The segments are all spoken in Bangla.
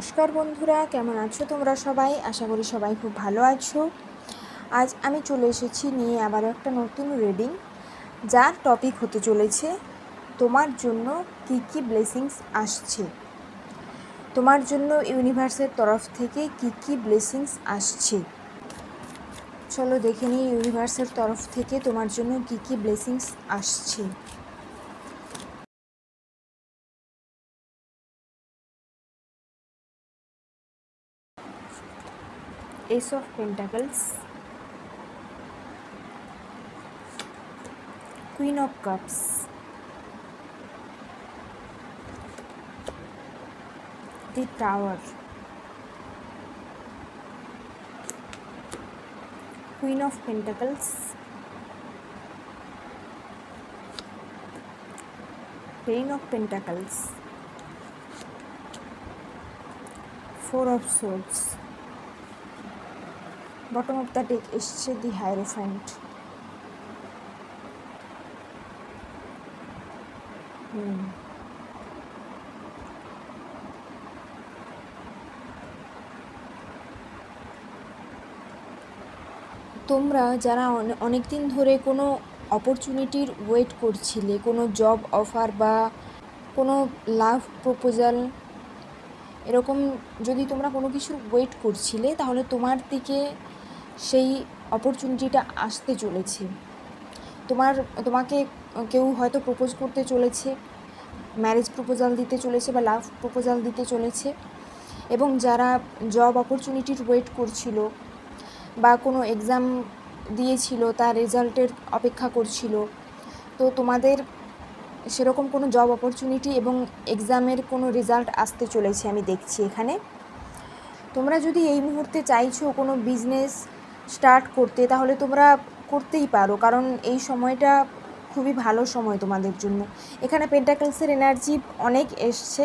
নমস্কার বন্ধুরা, কেমন আছো তোমরা সবাই? আশা করি সবাই খুব ভালো আছো। আজ আমি চলে এসেছি নিয়ে আবার একটা নতুন রিডিং যার টপিক হতে চলেছে, তোমার জন্য কি কি ব্লেসিংস আসছে? তোমার জন্য ইউনিভার্সের তরফ থেকে কি কি ব্লেসিংস আসছে? চলো দেখে নিই ইউনিভার্সের তরফ থেকে তোমার জন্য কি কি ব্লেসিংস আসছে। Ace of pentacles. Queen of cups. The tower. Queen of pentacles. Ten of pentacles. Four of swords bottom of the deck এসছে দি হাইরোফ্যান্ট হুম তোমরা যারা অনেক দিন ধরে কোনো অপরচুনিটির ওয়েট করছিলে, কোনো জব অফার বা কোনো লাভ প্রপোজাল এরকম যদি তোমরা কোনো কিছু ওয়েট করছিলে, তাহলে তোমার দিকে সেই অপরচুনিটিটা আসতে চলেছে। তোমার, তোমাকে কেউ হয়তো প্রপোজ করতে চলেছে ম্যারেজ প্রপোজাল দিতে চলেছে বা লাভ প্রপোজাল দিতে চলেছে এবং যারা জব অপরচুনিটির ওয়েট করছিল বা কোনো এক্সাম দিয়েছিল, তার রেজাল্টের অপেক্ষা করছিল, তো তোমাদের সেরকম কোনো জব অপরচুনিটি এবং এক্সামের কোনো রেজাল্ট আসতে চলেছে আমি দেখছি এখানে। তোমরা যদি এই মুহূর্তে চাইছো কোনো বিজনেস স্টার্ট করতে, তাহলে তোমরা করতেই পারো। কারণ এই সময়টা খুবই ভালো সময় তোমাদের জন্য। এখানে পেন্টাকেলসের এনার্জি অনেক এসছে।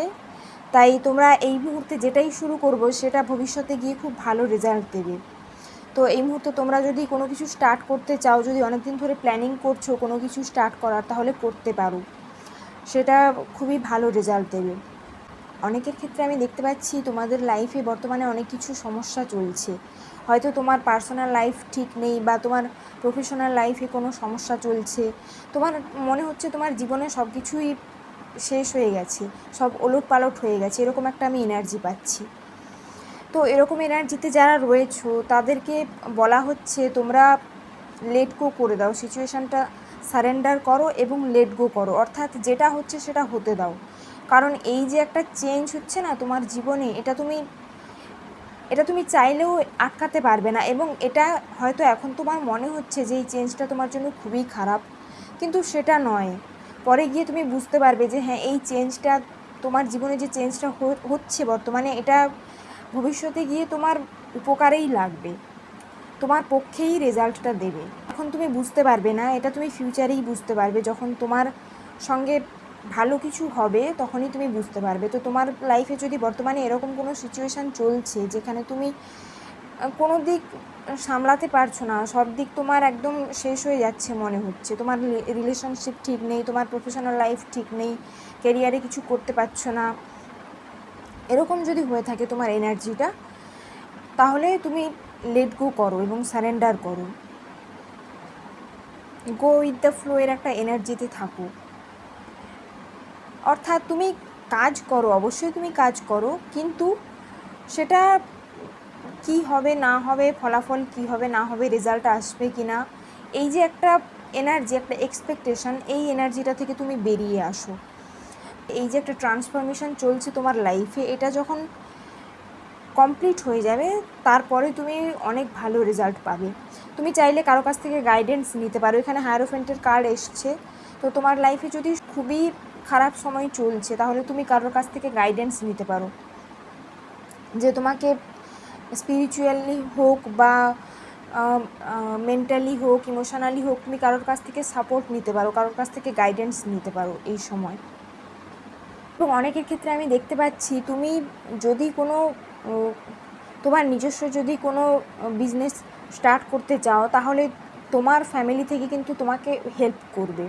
তাই তোমরা এই মুহূর্তে যেটাই শুরু করব, সেটা ভবিষ্যতে গিয়ে খুব ভালো রেজাল্ট দেবে। তো এই মুহূর্তে তোমরা যদি কোনো কিছু স্টার্ট করতে চাও, যদি অনেক দিন ধরে প্ল্যানিং করছ কোনো কিছু স্টার্ট করার, তাহলে করতে পারো। সেটা খুবই ভালো রেজাল্ট দেবে। অনেকের ক্ষেত্রে আমি দেখতে পাচ্ছি তোমাদের লাইফে বর্তমানে অনেক কিছু সমস্যা চলছে। হয়তো তোমার পার্সোনাল লাইফ ঠিক নেই বা তোমার প্রফেশনাল লাইফে কোনো সমস্যা চলছে। তোমার মনে হচ্ছে তোমার জীবনে সব কিছুই শেষ হয়ে গেছে, সব ওলট পালট হয়ে গেছে, এরকম একটা আমি এনার্জি পাচ্ছি। তো এরকম এনার্জিতে যারা রয়েছো, তাদেরকে বলা হচ্ছে তোমরা লেট গো করে দাও সিচুয়েশানটা সারেন্ডার করো এবং লেট গো করো। অর্থাৎ যেটা হচ্ছে সেটা হতে দাও। কারণ এই যে একটা চেঞ্জ হচ্ছে না তোমার জীবনে, এটা তুমি এটা তুমি চাইলেও আটকাতে পারবে না এবং এটা হয়তো এখন তোমার মনে হচ্ছে যে এই চেঞ্জটা তোমার জন্য খুবই খারাপ, কিন্তু সেটা নয়। পরে গিয়ে তুমি বুঝতে পারবে যে হ্যাঁ এই চেঞ্জটা তোমার জীবনে যে চেঞ্জটা হচ্ছে বর্তমানে, এটা ভবিষ্যতে গিয়ে তোমার উপকারেই লাগবে, তোমার পক্ষেই রেজাল্টটা দেবে। এখন তুমি বুঝতে পারবে না, এটা তুমি ফিউচারেই বুঝতে পারবে, যখন তোমার সঙ্গে ভালো কিছু হবে, তখনই তুমি বুঝতে পারবে। তো তোমার লাইফে যদি বর্তমানে এরকম কোনো সিচুয়েশান চলছে, যেখানে তুমি কোনো দিক সামলাতে পারছ না, সব দিক তোমার একদম শেষ হয়ে যাচ্ছে মনে হচ্ছে। তোমার রিলেশনশিপ ঠিক নেই, তোমার প্রফেশনাল লাইফ ঠিক নেই কেরিয়ারে কিছু করতে পারছ না। এরকম যদি হয়ে থাকে তোমার এনার্জিটা তাহলে তুমি লেট গো করো এবং সারেন্ডার করো। গো উইথ দ্য ফ্লো এর একটা এনার্জিতে থাকো। অর্থাৎ তুমি কাজ করো, অবশ্যই তুমি কাজ করো, কিন্তু সেটা কি হবে, না হবে, ফলাফল কি হবে, না হবে রেজাল্ট আসবে কি না এই যে একটা এনার্জি একটা এক্সপেকটেশন এই এনার্জিটা থেকে তুমি বেরিয়ে আসো। এই যে একটা ট্রান্সফরমেশন চলছে তোমার লাইফে এটা যখন কমপ্লিট হয়ে যাবে, তারপরে তুমি অনেক ভালো রেজাল্ট পাবে। তুমি চাইলে কারও কাছ থেকে গাইডেন্স নিতে পারো, এখানে হায়ারোফেন্টের কার্ড এসছে, তো তোমার লাইফে যদি খুবই খারাপ সময় চলছে, তাহলে তুমি কারোর কাছ থেকে গাইডেন্স নিতে পারো। যে তোমাকে স্পিরিচুয়ালি হোক বা মেন্টালি হোক ইমোশনালি হোক, তুমি কারোর কাছ থেকে সাপোর্ট নিতে পারো, কারোর কাছ থেকে গাইডেন্স নিতে পারো এই সময়। এবং অনেকের ক্ষেত্রে আমি দেখতে পাচ্ছি, তুমি যদি কোনো তোমার নিজস্ব যদি কোনো বিজনেস স্টার্ট করতে চাও, তাহলে তোমার ফ্যামিলি থেকে কিন্তু তোমাকে হেল্প করবে।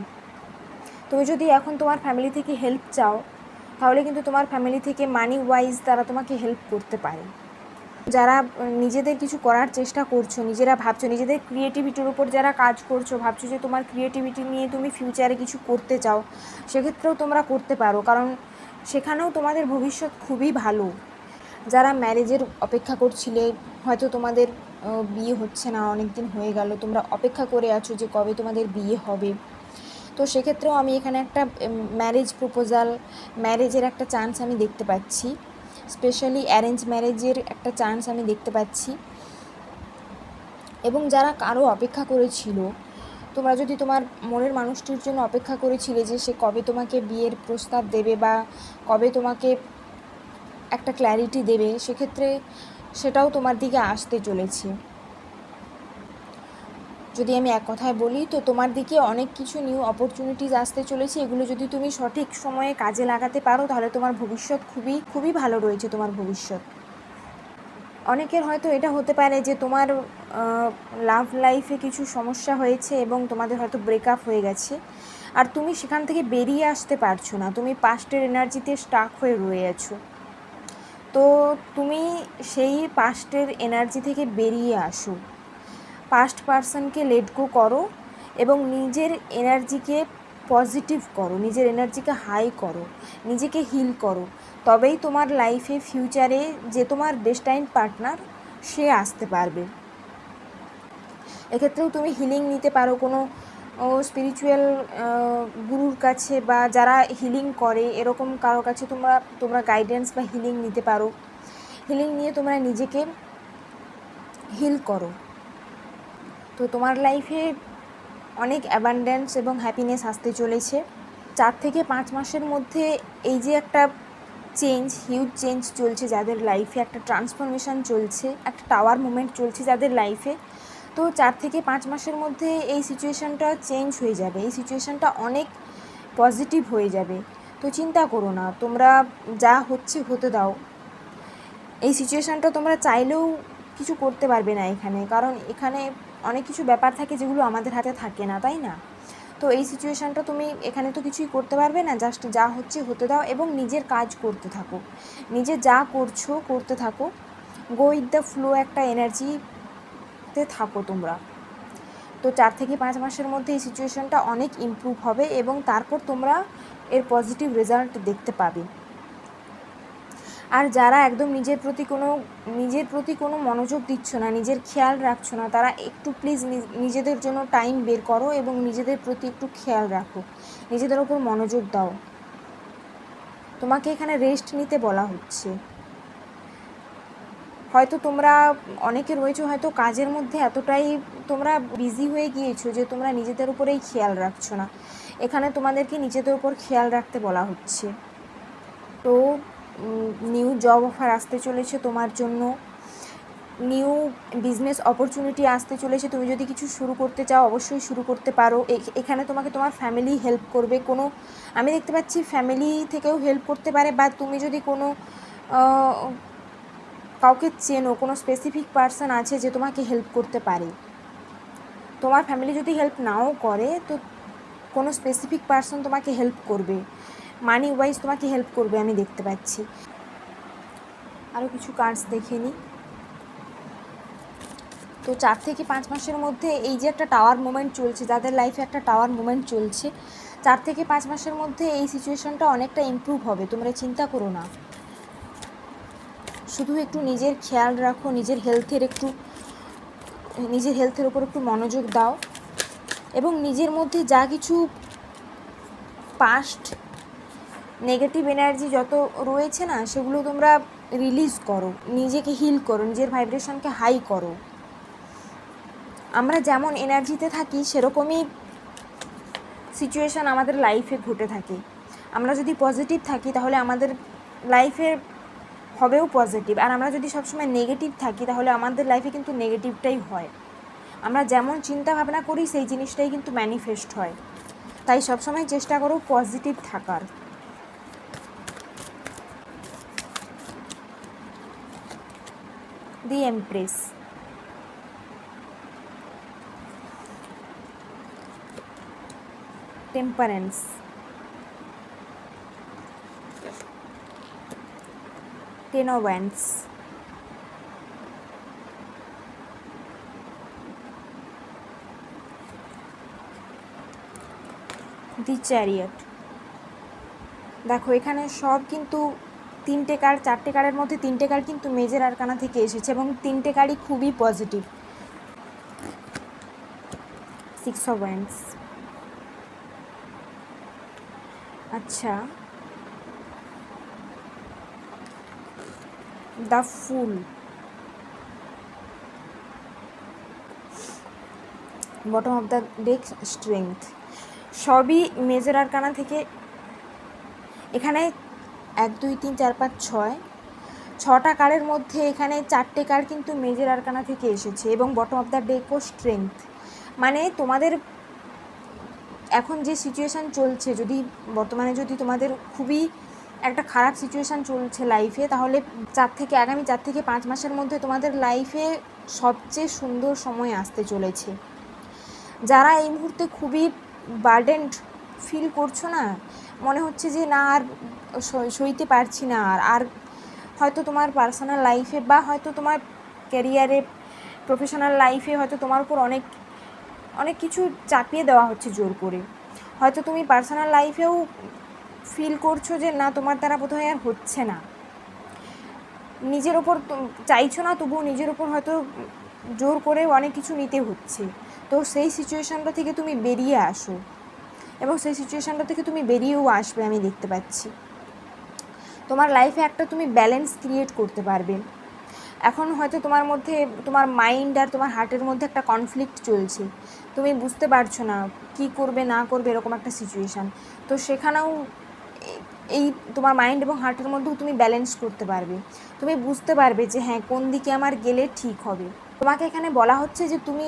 তুমি যদি এখন তোমার ফ্যামিলি থেকে হেল্প চাও, তাহলে কিন্তু তোমার ফ্যামিলি থেকে মানি ওয়াইজ তারা তোমাকে হেল্প করতে পারে। যারা নিজেদের কিছু করার চেষ্টা করছ, নিজেরা ভাবছ, নিজেদের ক্রিয়েটিভিটির উপর যারা কাজ করছ, ভাবছ যে তোমার ক্রিয়েটিভিটি নিয়ে তুমি ফিউচারে কিছু করতে চাও, সেক্ষেত্রেও তোমরা করতে পারো। কারণ সেখানেও তোমাদের ভবিষ্যৎ খুবই ভালো। যারা ম্যারেজের অপেক্ষা করছিলে, হয়তো তোমাদের বিয়ে হচ্ছে না অনেক দিন হয়ে গেল, তোমরা অপেক্ষা করে আছো যে কবে তোমাদের বিয়ে হবে। তো সেক্ষেত্রেও আমি এখানে একটা ম্যারেজ প্রপোজাল ম্যারেজের একটা চান্স আমি দেখতে পাচ্ছি। স্পেশালি অ্যারেঞ্জ ম্যারেজের একটা চান্স আমি দেখতে পাচ্ছি। এবং যারা কারও অপেক্ষা করেছিল, তোমরা যদি তোমার মনের মানুষটির জন্য অপেক্ষা করেছিলে যে সে কবে তোমাকে বিয়ের প্রস্তাব দেবে বা কবে তোমাকে একটা ক্ল্যারিটি দেবে, সেক্ষেত্রে সেটাও তোমার দিকে আসতে চলেছে। যদি আমি এক কথায় বলি, তো তোমার দিকে অনেক কিছু নিউ অপরচুনিটিস আসতে চলেছে। এগুলো যদি তুমি সঠিক সময়ে কাজে লাগাতে পারো, তাহলে তোমার ভবিষ্যৎ খুবই খুবই ভালো রয়েছে তোমার ভবিষ্যৎ। অনেকের হয়তো এটা হতে পারে যে তোমার লাভ লাইফে কিছু সমস্যা হয়েছে এবং তোমাদের হয়তো ব্রেকআপ হয়ে গেছে। আর তুমি সেখান থেকে বেরিয়ে আসতে পারছ না। তুমি পাস্টের এনার্জিতে স্টাক হয়ে রয়ে আছো। তো তুমি সেই পাস্টের এনার্জি থেকে বেরিয়ে আসো। পাস্ট পার্সনকে লেট গো করো এবং নিজের এনার্জিকে পজিটিভ করো, নিজের এনার্জিকে হাই করো, নিজেকে হিল করো। তবেই তোমার লাইফে ফিউচারে যে তোমার ডেস্টাইন পার্টনার সে আসতে পারবে। এক্ষেত্রেও তুমি হিলিং নিতে পারো কোনো স্পিরিচুয়াল গুরুর কাছে বা যারা হিলিং করে, এরকম কারোর কাছে তোমরা তোমরা গাইডেন্স বা হিলিং নিতে পারো। হিলিং নিয়ে তোমরা নিজেকে হিল করো। তো তোমার লাইফে অনেক অ্যাবান্ডেন্স এবং হ্যাপিনেস আসতে চলেছে। চার থেকে পাঁচ মাসের মধ্যে এই যে একটা চেঞ্জ হিউজ চেঞ্জ চলছে যাদের লাইফে একটা ট্রান্সফরমেশান চলছে, একটা টাওয়ার মুভমেন্ট চলছে যাদের লাইফে তো চার থেকে পাঁচ মাসের মধ্যে এই সিচুয়েশানটা চেঞ্জ হয়ে যাবে। এই সিচুয়েশানটা অনেক পজিটিভ হয়ে যাবে। তো চিন্তা করো না, তোমরা যা হচ্ছে হতে দাও। এই সিচুয়েশানটা তোমরা চাইলেও কিছু করতে পারবে না এখানে, কারণ এখানে অনেক কিছু ব্যাপার থাকে যেগুলো আমাদের হাতে থাকে না, তাই না? তো এই সিচুয়েশানটা তুমি এখানে তো কিছুই করতে পারবে না জাস্ট যা হচ্ছে হতে দাও এবং নিজের কাজ করতে থাকো। নিজে যা করছ করতে থাকো। গো উইথ দ্য ফ্লো একটা এনার্জিতে থাকো তোমরা। তো চার থেকে পাঁচ মাসের মধ্যে এই সিচুয়েশানটা অনেক ইমপ্রুভ হবে এবং তারপর তোমরা এর পজিটিভ রেজাল্ট দেখতে পাবে। আর যারা একদম নিজের প্রতি কোনো, নিজের প্রতি কোনো মনোযোগ দিচ্ছ না, নিজের খেয়াল রাখছো না, তারা একটু প্লিজ নিজেদের জন্য টাইম বের করো এবং নিজেদের প্রতি একটু খেয়াল রাখো। নিজেদের ওপর মনোযোগ দাও। তোমাকে এখানে রেস্ট নিতে বলা হচ্ছে। হয়তো তোমরা অনেকে রয়েছে, হয়তো কাজের মধ্যে এতটাই তোমরা বিজি হয়ে গিয়েছো যে তোমরা নিজেদের উপরেই খেয়াল রাখছো না। এখানে তোমাদেরকে নিজেদের উপর খেয়াল রাখতে বলা হচ্ছে। তো নিউ জব অফার আসতে চলেছে তোমার জন্য। নিউ বিজনেস অপরচুনিটি আসতে চলেছে। তুমি যদি কিছু শুরু করতে চাও, অবশ্যই শুরু করতে পারো। এখানে তোমাকে তোমার ফ্যামিলি হেল্প করবে। কোনো, আমি দেখতে পাচ্ছি ফ্যামিলি থেকেও হেল্প করতে পারে, বা তুমি যদি কোনো কাউকে চেনো, কোনো স্পেসিফিক পার্সন আছে যে তোমাকে হেল্প করতে পারে। তোমার ফ্যামিলি যদি হেল্প নাও করে, তো কোনো স্পেসিফিক পার্সন তোমাকে হেল্প করবে। মানি ওয়াইজ তোমাকে হেল্প করবে, আমি দেখতে পাচ্ছি। আরও কিছু কার্ডস দেখে নিই তো চার থেকে পাঁচ মাসের মধ্যে এই যে একটা টাওয়ার মুমেন্ট চলছে, যাদের লাইফে একটা টাওয়ার মুমেন্ট চলছে, চার থেকে পাঁচ মাসের মধ্যে এই সিচুয়েশনটা অনেকটা ইম্প্রুভ হবে, তোমরা চিন্তা করো না। শুধু একটু নিজের খেয়াল রাখো, নিজের হেলথের একটু, নিজের হেলথের ওপর একটু মনোযোগ দাও। এবং নিজের মধ্যে যা কিছু পাস্ট নেগেটিভ এনার্জি যত রয়েছে না, সেগুলো তোমরা রিলিজ করো, নিজেকে হিল করো, নিজের ভাইব্রেশনকে হাই করো। আমরা যেমন এনার্জিতে থাকি, সেরকমই সিচুয়েশান আমাদের লাইফে ঘটে থাকে। আমরা যদি পজিটিভ থাকি, তাহলে আমাদের লাইফে হবেও পজিটিভ আর আমরা যদি সবসময় নেগেটিভ থাকি, তাহলে আমাদের লাইফে কিন্তু নেগেটিভটাই হয়। আমরা যেমন চিন্তা ভাবনা করি, সেই জিনিসটাই কিন্তু ম্যানিফেস্ট হয়। তাই সবসময় চেষ্টা করো পজিটিভ থাকার। The Empress. Temperance. Ten of wands the chariot দেখো এখানে সব কিন্তু তিনটে কার্ড চারটে কার্ডের মধ্যে তিনটে কার্ড কিন্তু মেজের আরকানা থেকে এসেছে এবং তিনটে কার্ডই খুবই পজিটিভ সিক্স অফ ওয়ান্স আচ্ছা। The fool bottom of the deck strength সবই মেজর আরকানা থেকে এখানে এক, দুই, তিন, চার, পাঁচ, ছয়। ছটা কার্ডের মধ্যে এখানে চারটে কার্ড কিন্তু মেজর আরকানা থেকে এসেছে এবং বটম অফ দ্য ডেকও স্ট্রেংথ মানে তোমাদের এখন যে সিচুয়েশান চলছে, যদি বর্তমানে যদি তোমাদের খুবই একটা খারাপ সিচুয়েশান চলছে লাইফে তাহলে চার থেকে, আগামী চার থেকে পাঁচ মাসের মধ্যে তোমাদের লাইফে সবচেয়ে সুন্দর সময় আসতে চলেছে। যারা এই মুহূর্তে খুবই বার্ডেন্ড ফিল করছ না মনে হচ্ছে যে না, আর সই- সইতে পারছি না। আর আর হয়তো তোমার পার্সোনাল লাইফে বা হয়তো তোমার ক্যারিয়ারে প্রফেশনাল লাইফে হয়তো তোমার উপর অনেক অনেক কিছু চাপিয়ে দেওয়া হচ্ছে জোর করে। হয়তো তুমি পার্সোনাল লাইফেও ফিল করছ যে না, তোমার দ্বারা বোধহয় আর হচ্ছে না। নিজের ওপর চাইছো না, তবুও নিজের ওপর হয়তো জোর করে অনেক কিছু নিতে হচ্ছে। তো সেই সিচুয়েশানটা থেকে তুমি বেরিয়ে আসো। এবং সেই সিচুয়েশানটা থেকে তুমি বেরিয়েও আসবে, আমি দেখতে পাচ্ছি। তোমার লাইফে একটা তুমি ব্যালেন্স ক্রিয়েট করতে পারবে। এখন হয়তো তোমার মধ্যে, তোমার মাইন্ড আর তোমার হার্টের মধ্যে একটা কনফ্লিক্ট চলছে। তুমি বুঝতে পারছ না, কি করবে, না করবে, এরকম একটা সিচুয়েশান তো সেখানেও এই তোমার মাইন্ড এবং হার্টের মধ্যেও তুমি ব্যালেন্স করতে পারবে। তুমি বুঝতে পারবে যে হ্যাঁ কোন দিকে আমার গেলে ঠিক হবে। তোমাকে এখানে বলা হচ্ছে যে তুমি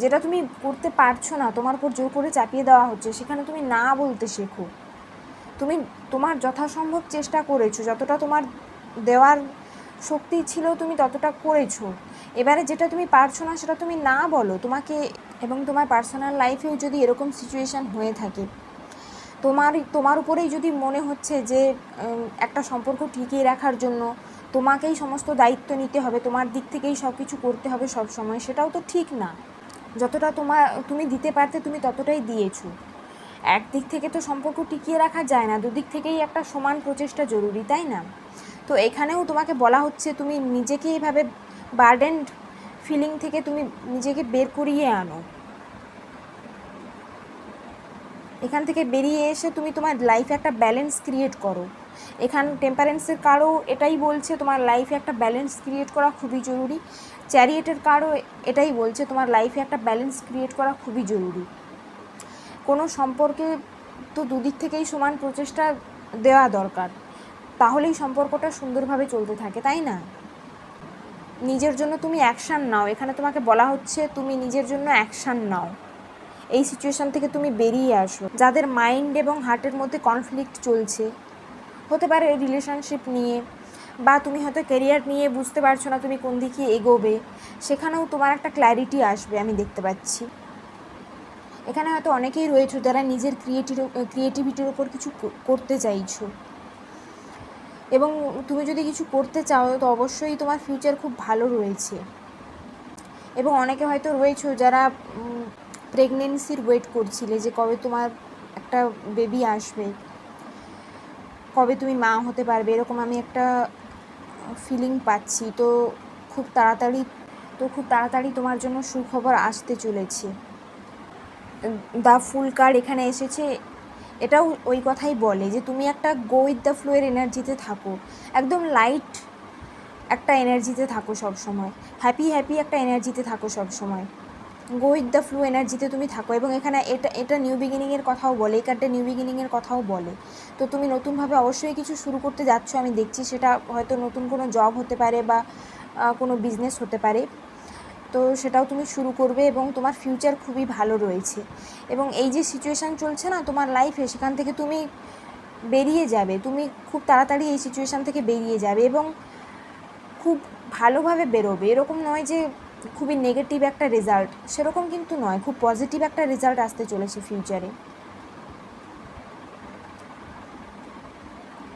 যেটা তুমি করতে পারছ না, তোমার উপর জোর করে চাপিয়ে দেওয়া হচ্ছে, সেখানে তুমি না বলতে শেখো। তুমি তোমার যথাসম্ভব চেষ্টা করেছ, যতটা তোমার দেওয়ার শক্তি ছিল তুমি ততটা করেছ। এবারে যেটা তুমি পারছ না, সেটা তুমি না বলো। তোমাকে এবং তোমার পার্সোনাল লাইফেও যদি এরকম সিচুয়েশান হয়ে থাকে, তোমার তোমার উপরেই যদি মনে হচ্ছে যে একটা সম্পর্ক টিকিয়ে রাখার জন্য তোমাকেই সমস্ত দায়িত্ব নিতে হবে, তোমার দিক থেকেই সব কিছু করতে হবে সব সময় সেটাও তো ঠিক না। যতটা তোমার তুমি দিতে পারতে তুমি ততটাই দিয়েছ। একদিক থেকে তো সম্পর্ক টিকিয়ে রাখা যায় না, দুদিক থেকেই একটা সমান প্রচেষ্টা জরুরি, তাই না? তো এখানেও তোমাকে বলা হচ্ছে তুমি নিজেকে এইভাবে বার্ডেন্ড ফিলিং থেকে তুমি নিজেকে বের করিয়ে আনো। এখান থেকে বেরিয়ে এসে তুমি তোমার লাইফে একটা ব্যালেন্স ক্রিয়েট করো। এখান টেম্পারেন্সের কারও এটাই বলছে, তোমার লাইফে একটা ব্যালেন্স ক্রিয়েট করা খুবই জরুরি। চ্যারিয়েটের কারও এটাই বলছে, তোমার লাইফে একটা ব্যালেন্স ক্রিয়েট করা খুবই জরুরি। কোনো সম্পর্কে তো দুদিক থেকেই সমান প্রচেষ্টা দেওয়া দরকার। তাহলেই সম্পর্কটা সুন্দরভাবে চলতে থাকে, তাই না? নিজের জন্য তুমি অ্যাকশান নাও। এখানে তোমাকে বলা হচ্ছে, তুমি নিজের জন্য অ্যাকশান নাও। এই সিচুয়েশান থেকে তুমি বেরিয়ে আসো। যাদের মাইন্ড এবং হার্টের মধ্যে কনফ্লিক্ট চলছে হতে পারে রিলেশনশিপ নিয়ে বা তুমি হয়তো ক্যারিয়ার নিয়ে বুঝতে পারছ না তুমি কোন দিকে এগোবে, সেখানেও তোমার একটা ক্ল্যারিটি আসবে আমি দেখতে পাচ্ছি। এখানে হয়তো অনেকেই রয়েছে যারা নিজের ক্রিয়েটিভ ক্রিয়েটিভিটির ওপর কিছু করতে চাইছো। এবং তুমি যদি কিছু করতে চাও, তো অবশ্যই তোমার ফিউচার খুব ভালো রয়েছে। এবং অনেকে হয়তো রয়েছে যারা প্রেগনেন্সির ওয়েট করছিলে যে কবে তোমার একটা বেবি আসবে। কবে তুমি মা হতে পারবে, এরকম আমি একটা ফিলিং পাচ্ছি। তো খুব তাড়াতাড়ি, তো খুব তাড়াতাড়ি তোমার জন্য সুখবর আসতে চলেছে। দ্য ফুল কার্ড এখানে এসেছে। এটাও ওই কথাই বলে যে তুমি একটা গো উইথ দ্য ফ্লোয়ের এনার্জিতে থাকো। একদম লাইট একটা এনার্জিতে থাকো সব সময় হ্যাপি হ্যাপি একটা এনার্জিতে থাকো সব সময় গো উইথ দ্য ফ্লু এনার্জিতে তুমি থাকো এবং এখানে এটা এটা নিউ বিগিনিংয়ের কথাও বলে, এই কার্ডটা নিউ বিগিনিংয়ের কথাও বলে। তো তুমি নতুনভাবে অবশ্যই কিছু শুরু করতে যাচ্ছ, আমি দেখছি সেটা হয়তো নতুন কোনো জব হতে পারে বা কোনো বিজনেস হতে পারে। তো সেটাও তুমি শুরু করবে এবং তোমার ফিউচার খুবই ভালো রয়েছে। এবং এই যে সিচুয়েশান চলছে না, তোমার লাইফে সেখান থেকে তুমি বেরিয়ে যাবে, তুমি খুব তাড়াতাড়ি এই সিচুয়েশান থেকে বেরিয়ে যাবে এবং খুব ভালোভাবে বেরোবে। এরকম নয় যে খুবই নেগেটিভ একটা রেজাল্ট সেরকম কিন্তু নয়, খুব পজিটিভ একটা রেজাল্ট আসতে চলেছে ফিউচারে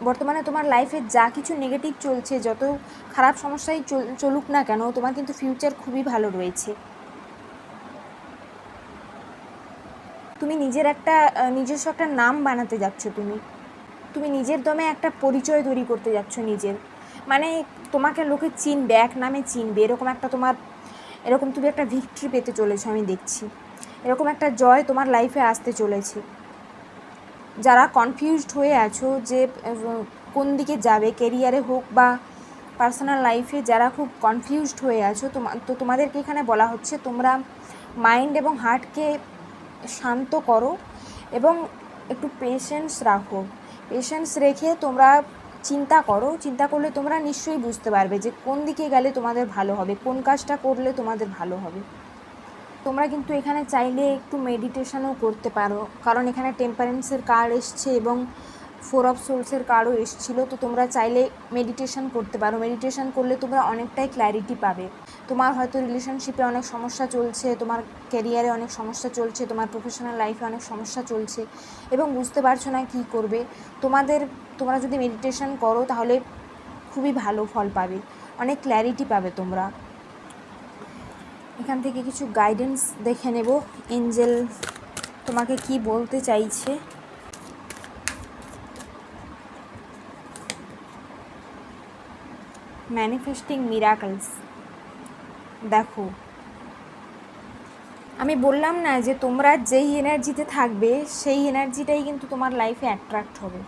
বর্তমানে তোমার লাইফে যা কিছু নেগেটিভ চলছে, যত খারাপ সমস্যাই চল- চলুক না কেন, তোমার কিন্তু ফিউচার খুবই ভালো রয়েছে। তুমি নিজের একটা নিজস্ব একটা নাম বানাতে যাচ্ছ তুমি। তুমি নিজের দমে একটা পরিচয় তৈরি করতে যাচ্ছ নিজের। মানে তোমাকে লোকে চিনবে, এক নামে চিনবে, এরকম একটা তোমার এরকম তুমি একটা ভিক্টরি পেতে চলেছো, আমি দেখছি। এরকম একটা জয় তোমার লাইফে আসতে চলেছে। যারা কনফিউজড হয়ে আছো যে কোন দিকে যাবে কেরিয়ারে হোক বা পার্সোনাল লাইফে যারা খুব কনফিউজড হয়ে আছো তো তোমাদেরকে এখানে বলা হচ্ছে তোমরা মাইন্ড এবং হার্টকে শান্ত করো এবং একটু পেশেন্স রাখো। পেশেন্স রেখে তোমরা চিন্তা করো, চিন্তা করলে তোমরা নিশ্চয়ই বুঝতে পারবে যে কোন দিকে গেলে তোমাদের ভালো হবে, কোন কাজটা করলে তোমাদের ভালো হবে। তোমরা কিন্তু এখানে চাইলে একটু মেডিটেশনও করতে পারো, কারণ এখানে টেম্পারেন্সের কার্ড এসছে এবং ফোর অফ সোর্সের কার্ডও এসছিলো, তো তোমরা চাইলে মেডিটেশন করতে পারো। মেডিটেশন করলে তোমরা অনেকটাই ক্ল্যারিটি পাবে। তোমার হয়তো রিলেশনশিপে অনেক সমস্যা চলছে, তোমার ক্যারিয়ারে অনেক সমস্যা চলছে, তোমার প্রফেশনাল লাইফে অনেক সমস্যা চলছে এবং বুঝতে পারছ না কী করবে। তোমাদের, তোমরা যদি মেডিটেশন করো তাহলে খুবই ভালো ফল পাবে, অনেক ক্ল্যারিটি পাবে তোমরা। এখান থেকে কিছু গাইডেন্স দেখে নেব। এঞ্জেল তোমাকে কি বলতে চাইছে? ম্যানিফেস্টিং মিরাকলস দেখো। আমি বললাম না যে তোমরা যেই এনার্জিতে থাকবে, সেই এনার্জিটাই কিন্তু তোমার লাইফে অ্যাট্রাক্ট হবে।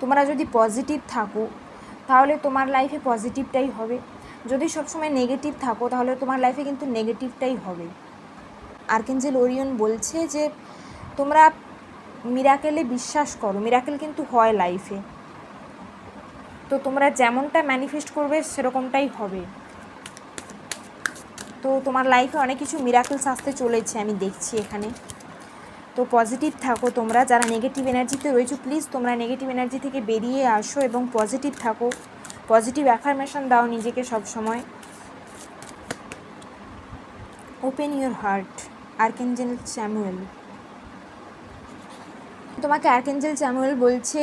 তোমরা যদি পজিটিভ থাকো, তাহলে তোমার লাইফে পজিটিভটাই হবে। যদি সবসময় নেগেটিভ থাকো, তাহলে তোমার লাইফে কিন্তু নেগেটিভটাই হবে। আর্কেঞ্জেল ওরিয়ন বলছে যে, তোমরা মিরাকেলে বিশ্বাস করো। মিরাকেল কিন্তু হয় লাইফে তো তোমরা যেমনটা ম্যানিফেস্ট করবে, সেরকমটাই হবে। তো তোমার লাইফে অনেক কিছু মিরাকেলস আসতে চলেছে, আমি দেখছি এখানে। তো পজিটিভ থাকো তোমরা, যারা নেগেটিভ এনার্জিতে রয়েছো প্লিজ তোমরা নেগেটিভ এনার্জি থেকে বেরিয়ে আসো এবং পজিটিভ থাকো। পজিটিভ অ্যাফার্মেশন দাও নিজেকে সব সময় open your heart archangel Samuel তোমাকে আর্কেঞ্জেল স্যামুয়েল বলছে,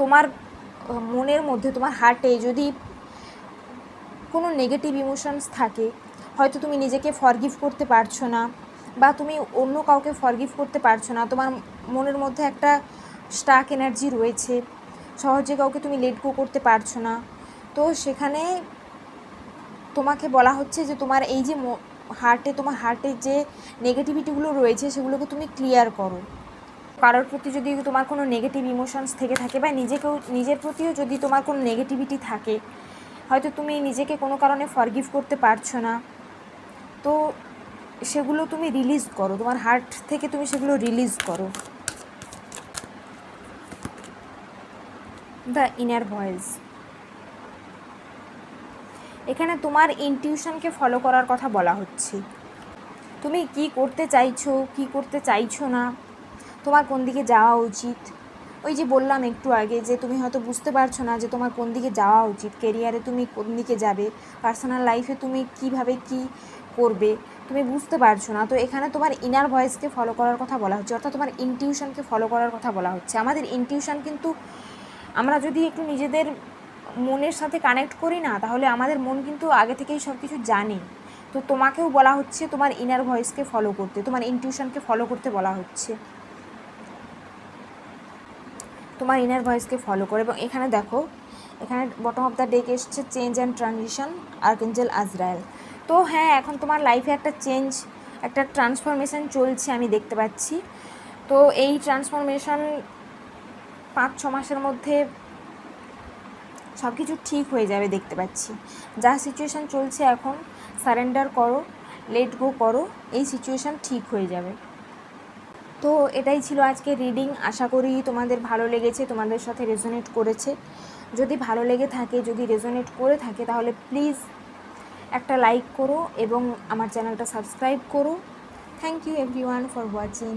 তোমার মনের মধ্যে, তোমার হার্টে যদি কোনো নেগেটিভ ইমোশনস থাকে হয়তো তুমি নিজেকে ফরগিভ করতে পারছ না বা তুমি অন্য কাউকে ফরগিভ করতে পারছ না। তোমার মনের মধ্যে একটা স্টাক এনার্জি রয়েছে। সহজে কাউকে তুমি লেট গো করতে পারছ না। তো সেখানে তোমাকে বলা হচ্ছে যে তোমার এই যে হার্টে তোমার হার্টে যে নেগেটিভিটিগুলো রয়েছে, সেগুলোকে তুমি ক্লিয়ার করো। কারোর প্রতি যদি তোমার কোনো নেগেটিভ ইমোশনস থেকে থাকে বা নিজেকেও নিজের প্রতিও যদি তোমার কোনো নেগেটিভিটি থাকে, হয়তো তুমি নিজেকে কোনো কারণে ফরগিভ করতে পারছ না। তো সেগুলো তুমি রিলিজ করো। তোমার হার্ট থেকে তুমি সেগুলো রিলিজ করো। দ্য ইনার ভয়েস এখানে তোমার ইনটিউশনকে ফলো করার কথা বলা হচ্ছে। তুমি কি করতে চাইছো, কি করতে চাইছো না, তোমার কোন দিকে যাওয়া উচিত? ওই যে বললাম একটু আগে যে তুমি হয়তো বুঝতে পারছ না যে তোমার কোন দিকে যাওয়া উচিত। কেরিয়ারে তুমি কোন দিকে যাবে? পার্সোনাল লাইফে তুমি কীভাবে কি করবে, তুমি বুঝতে পারছ না। তো এখানে তোমার ইনার ভয়েসকে ফলো করার কথা বলা হচ্ছে, অর্থাৎ তোমার ইনটিউশনকে ফলো করার কথা বলা হচ্ছে। আমাদের ইনটিউশন কিন্তু আমরা যদি একটু নিজেদের মনের সাথে কানেক্ট করি না, তাহলে আমাদের মন কিন্তু আগে থেকেই সব কিছু জানে। তো তোমাকেও বলা হচ্ছে তোমার ইনার ভয়েসকে ফলো করতে, তোমার ইনটিউশনকে ফলো করতে বলা হচ্ছে। তোমার ইনার ভয়েসকে ফলো করে এবং এখানে দেখো, এখানে বটম অফ দ্য ডেক এসছে change and transition archangel Azrael তো হ্যাঁ এখন তোমার লাইফে একটা চেঞ্জ একটা ট্রান্সফরমেশন চলছে আমি দেখতে পাচ্ছি। তো এই ট্রান্সফরমেশন পাঁচ, ছ মাসের মধ্যে সব কিছু ঠিক হয়ে যাবে দেখতে পাচ্ছি। যা সিচুয়েশান চলছে এখন সারেন্ডার করো লেট গো করো, এই সিচুয়েশান ঠিক হয়ে যাবে। তো এটাই ছিল আজকে রিডিং আশা করি তোমাদের ভালো লেগেছে, তোমাদের সাথে রেজোনেট করেছে। যদি ভালো লেগে থাকে, যদি রেজোনেট করে থাকে, তাহলে প্লিজ একটা লাইক করো এবং আমার চ্যানেলটা সাবস্ক্রাইব করো। Thank you everyone for watching